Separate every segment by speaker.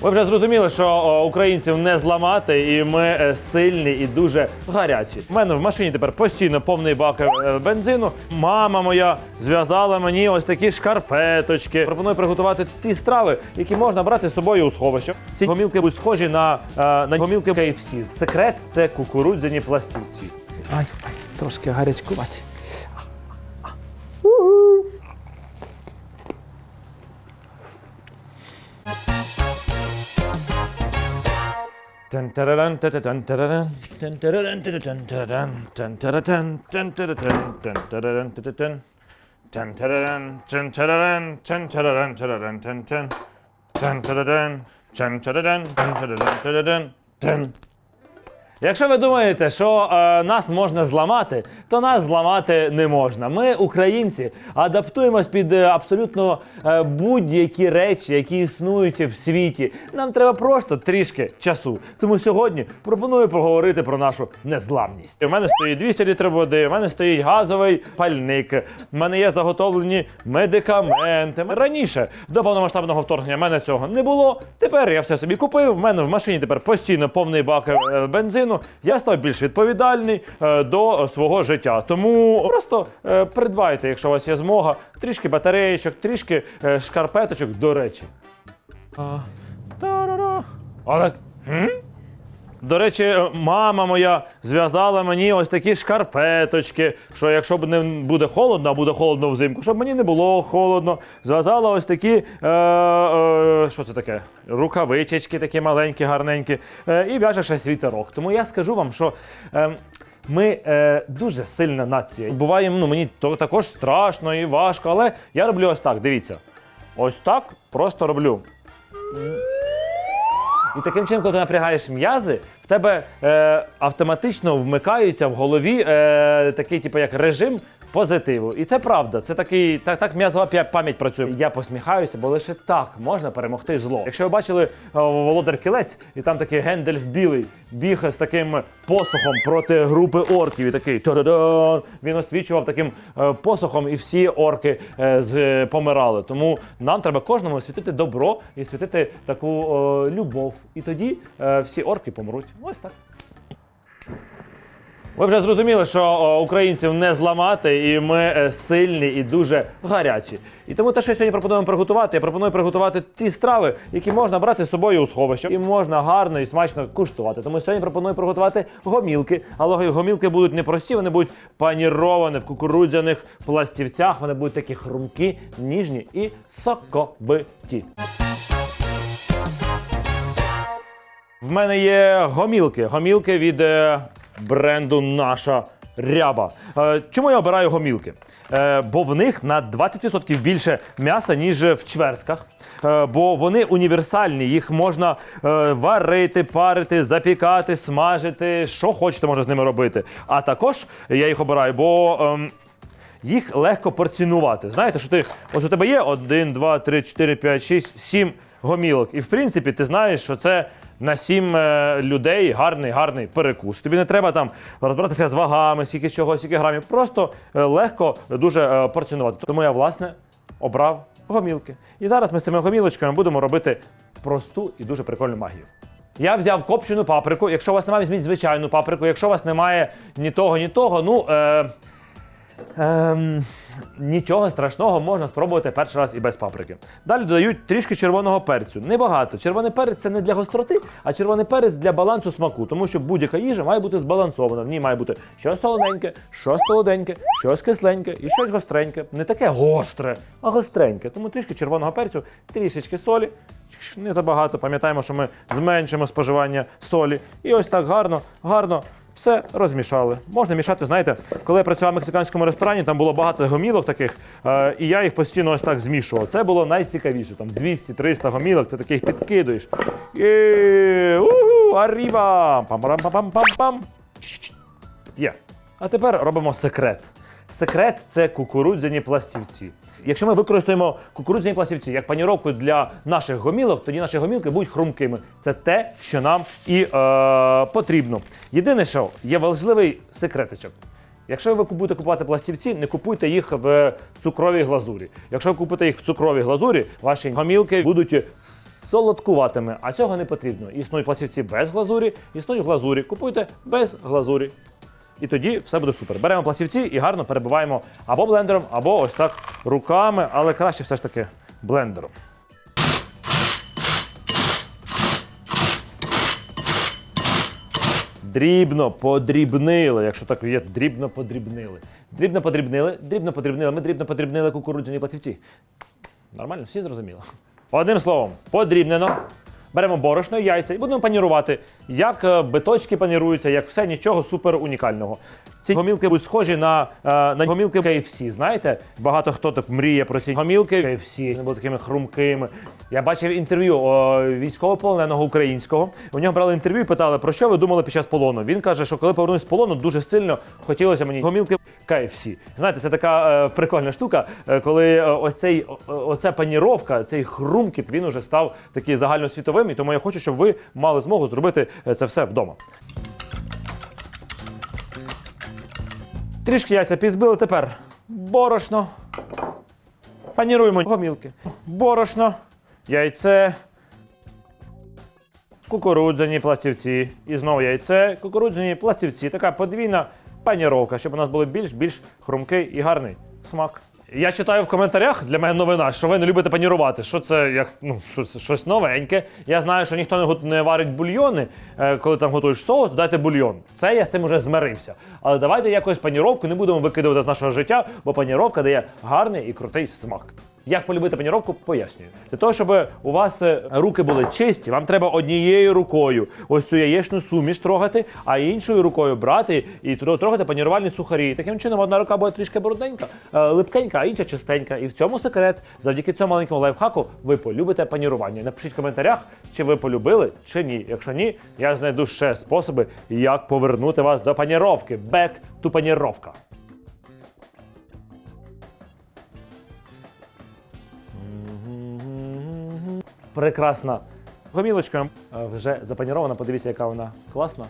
Speaker 1: Ви вже зрозуміли, що українців не зламати, і ми е, сильні і дуже гарячі. У мене в машині тепер постійно повний бак е, бензину. Мама моя зв'язала мені ось такі шкарпеточки. Пропоную приготувати ті страви, які можна брати з собою у сховище. Ці гомілки будуть схожі на, е, на гомілки KFC. Секрет це кукурудзяні пластівці. Ай, ай, трошки гарячкувати. 짠따라란 따따단 따라란 짠따라란 따따단 따라란 짠따라단 짠따라단 짠따라란 따따단 짠짜라란 짠짜라란 짠짜라란 짜라란 짠짠 짠짜라란 짠짜라란 짠짜라란 짜라란 짠 Якщо ви думаєте, що е, нас можна зламати, то нас зламати не можна. Ми, українці, адаптуємось під е, абсолютно е, будь-які речі, які існують в світі. Нам треба просто трішки часу. Тому сьогодні пропоную поговорити про нашу незламність. У мене стоїть 200 літрів води, у мене стоїть газовий пальник, у мене є заготовлені медикаменти. Раніше до повномасштабного вторгнення в мене цього не було. Тепер я все собі купив. У мене в машині тепер постійно повний бак е, бензину. Я став більш відповідальний е, до свого життя. Тому просто е, придбайте, якщо у вас є змога, трішки батареєчок, трішки е, шкарпеточок, до речі. Тарара. Але. До речі, е, мама моя зв'язала мені ось такі шкарпеточки, що якщо б не буде холодно, а буде холодно взимку, щоб мені не було холодно. Зв'язала ось такі, е, е, що це таке? Рукавичечки такі маленькі, гарненькі, е, і в'яже ще світерок. Тому я скажу вам, що. Е, ми е, дуже сильна нація. Буває, ну мені то також страшно і важко, але я роблю ось так. Дивіться. Ось так просто роблю. І таким чином, коли ти напрягаєш м'язи, в тебе е, автоматично вмикаються в голові е, такий, типу, як режим позитиву. І це правда. Це такий, так, так м'язова пам'ять працює. Я посміхаюся, бо лише так можна перемогти зло. Якщо ви бачили е, Володар Кілець, і там такий Гендельф білий біг з таким посохом проти групи орків, і такий та-да-дан, він освічував таким е, посохом, і всі орки е, з, е, помирали. Тому нам треба кожному світити добро і світити таку е, любов. І тоді е, всі орки помруть. Ось так. Ви вже зрозуміли, що українців не зламати, і ми е, сильні і дуже гарячі. І тому те, що я сьогодні пропонуємо приготувати, я пропоную приготувати ті страви, які можна брати з собою у сховище, і можна гарно і смачно куштувати. Тому сьогодні пропоную приготувати гомілки. Але гомілки будуть не прості, вони будуть паніровані в кукурудзяних пластівцях. Вони будуть такі хрумкі, ніжні і соковиті. В мене є гомілки. Гомілки від е, бренду Наша Ряба. Е, чому я обираю гомілки? Е, бо в них на 20% більше м'яса, ніж в чвертках. Е, бо вони універсальні, їх можна варити, парити, запікати, смажити, що хочете можна з ними робити. А також я їх обираю, бо. ем, їх легко порціонувати. Знаєте, що ти ось у тебе є 1, 2, 3, 4, 5, 6, 7 гомілок. І в принципі ти знаєш, що це на 7 е, людей гарний, гарний перекус. Тобі не треба там розбиратися з вагами, скільки чого, скільки грамів. Просто е, легко дуже е, порціонувати. Тому я, власне, обрав гомілки. І зараз ми з цими гомілочками будемо робити просту і дуже прикольну магію. Я взяв копчену паприку. Якщо у вас немає, візьміть звичайну паприку. Якщо у вас немає ні того, ні того, ну. Е, Ем, нічого страшного можна спробувати перший раз і без паприки. Далі додають трішки червоного перцю. Небагато. Червоний перець це не для гостроти, а червоний перець для балансу смаку. Тому що будь-яка їжа має бути збалансована. В ній має бути щось солоненьке, щось солоденьке, щось кисленьке і щось гостреньке. Не таке гостре, а гостреньке. Тому трішки червоного перцю, трішечки солі. Не забагато. Пам'ятаємо, що ми зменшимо споживання солі. І ось так гарно, гарно все розмішали. Можна мішати, знаєте, коли я працював в мексиканському ресторані, там було багато гомілок таких, е, і я їх постійно ось так змішував. Це було найцікавіше. Там 200-300 гомілок, ти таких підкидуєш. І, уху, аріва! Пам-парам-пам-пам-пам. Є. А тепер робимо секрет. Секрет це кукурудзяні пластівці. Якщо ми використаємо кукурудзяні пластівці як паніровку для наших гомілок, тоді наші гомілки будуть хрумкими. Це те, що нам і е, потрібно. Єдине, що є важливий секретичок. Якщо ви будете купувати пластівці, не купуйте їх в цукровій глазурі. Якщо ви купите їх в цукровій глазурі, ваші гомілки будуть солодкуватими, а цього не потрібно. Існують пластівці без глазурі, існують глазурі. Купуйте без глазурі. І тоді все буде супер. Беремо пластівці і гарно перебиваємо або блендером, або ось так руками, але краще все ж таки блендером. Дрібно подрібнили, якщо так є, дрібно подрібнили. Дрібно подрібнили, дрібно подрібнили. Ми дрібно подрібнили кукурудзяні пластівці. Нормально, всі зрозуміло. Одним словом, подрібнено. Беремо борошно яйця і будемо панірувати, як е, биточки паніруються, як все нічого супер унікального. Ці гомілки будуть схожі на, е, на гомілки KFC. Знаєте, багато хто так мріє про ці гомілки KFC. Вони були такими хрумкими. Я бачив інтерв'ю військовополоненого українського. У нього брали інтерв'ю і питали, про що ви думали під час полону. Він каже, що коли повернусь з полону, дуже сильно хотілося мені гомілки KFC. Знаєте, це така е, прикольна штука, е, коли ось цей оця паніровка, цей хрумкіт, він уже став такий загальносвітовим. І тому я хочу, щоб ви мали змогу зробити це все вдома. Трішки яйця пізбили, тепер борошно. Паніруємо гомілки. Борошно, яйце, кукурудзяні пластівці. І знову яйце, кукурудзяні пластівці. Така подвійна паніровка, щоб у нас був більш-більш хрумкий і гарний смак. Я читаю в коментарях для мене новина, що ви не любите панірувати. Що це як ну що щось новеньке. Я знаю, що ніхто не, не варить бульйони, е, коли там готуєш соус, додайте бульйон. Це я з цим вже змирився. Але давайте якось паніровку не будемо викидувати з нашого життя, бо паніровка дає гарний і крутий смак. Як полюбити паніровку, пояснюю. Для того, щоб у вас е, руки були чисті, вам треба однією рукою ось цю яєчну суміш трогати, а іншою рукою брати і тро- трогати панірувальні сухарі. Таким чином, одна рука буде трішки брудненька, е, липкенька, а інша чистенька. І в цьому секрет. Завдяки цьому маленькому лайфхаку ви полюбите панірування. Напишіть в коментарях, чи ви полюбили, чи ні. Якщо ні, я знайду ще способи, як повернути вас до паніровки. Back to паніровка. Прекрасна гомілочка. е, Вже запанірована. Подивіться, яка вона класна.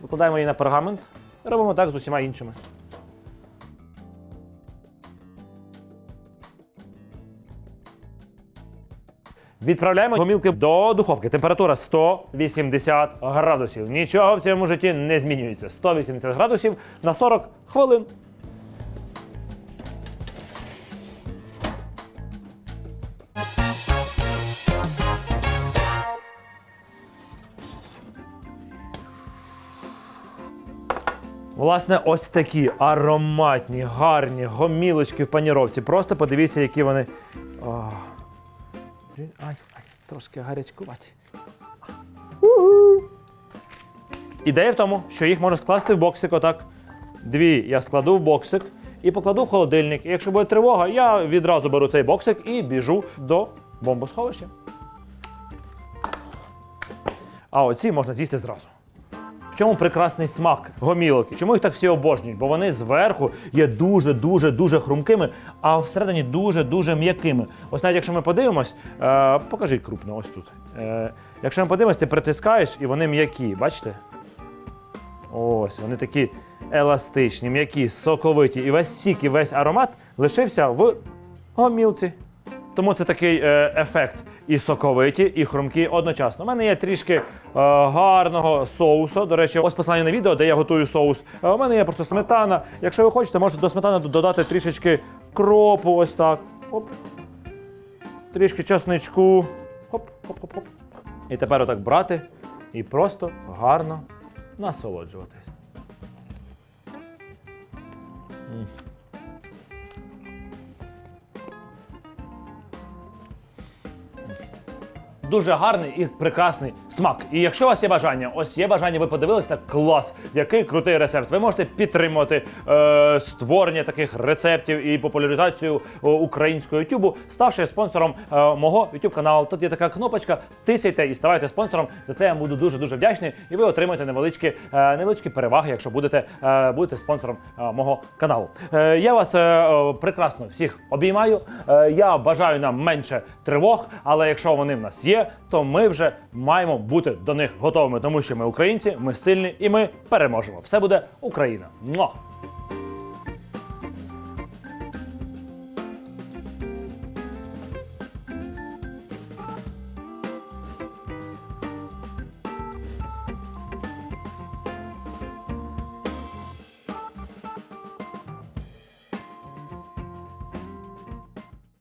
Speaker 1: Викладаємо її на пергамент. Робимо так з усіма іншими. Відправляємо гомілки до духовки. Температура 180 градусів. Нічого в цьому житті не змінюється. 180 градусів на 40 хвилин. Власне, ось такі ароматні, гарні гомілочки в паніровці. Просто подивіться, які вони. О. Ай, ай, трошки гарячкуваті. Ідея в тому, що їх можна скласти в боксик отак. Дві я складу в боксик і покладу в холодильник. І якщо буде тривога, я відразу беру цей боксик і біжу до бомбосховища. А оці можна з'їсти зразу. В чому прекрасний смак гомілок? Чому їх так всі обожнюють? Бо вони зверху є дуже, дуже, хрумкими, а всередині дуже, дуже м'якими. Ось навіть якщо ми подивимось, е, покажіть крупно, ось тут. Е, якщо ми подивимось, ти притискаєш і вони м'які, бачите? Ось, вони такі еластичні, м'які, соковиті. І весь сік, і весь аромат лишився в гомілці. Тому це такий е, ефект і соковиті, і хрумкі одночасно. У мене є трішки е, гарного соусу. До речі, ось посилання на відео, де я готую соус. Е, у мене є просто сметана. Якщо ви хочете, можете до сметани додати трішечки кропу, ось так. Оп. Трішки часничку. Хоп, хоп, хоп, хоп. І тепер отак брати і просто гарно насолоджуватись. Дуже гарний і прекрасний смак. І якщо у вас є бажання, ось є бажання, ви подивилися, клас, який крутий рецепт. Ви можете підтримувати е, створення таких рецептів і популяризацію е, українського Ютубу, ставши спонсором е, мого YouTube каналу. Тут є така кнопочка, тисяйте і ставайте спонсором. За це я буду дуже дуже вдячний. І ви отримаєте невеличкі, е, невеличкі переваги, якщо будете, е, будете спонсором е, мого каналу. Е, я вас е, е, прекрасно всіх обіймаю. Е, я бажаю нам менше тривог, але якщо вони в нас є, то ми вже маємо бути до них готовими, тому що ми українці, ми сильні і ми переможемо. Все буде Україна. Муа!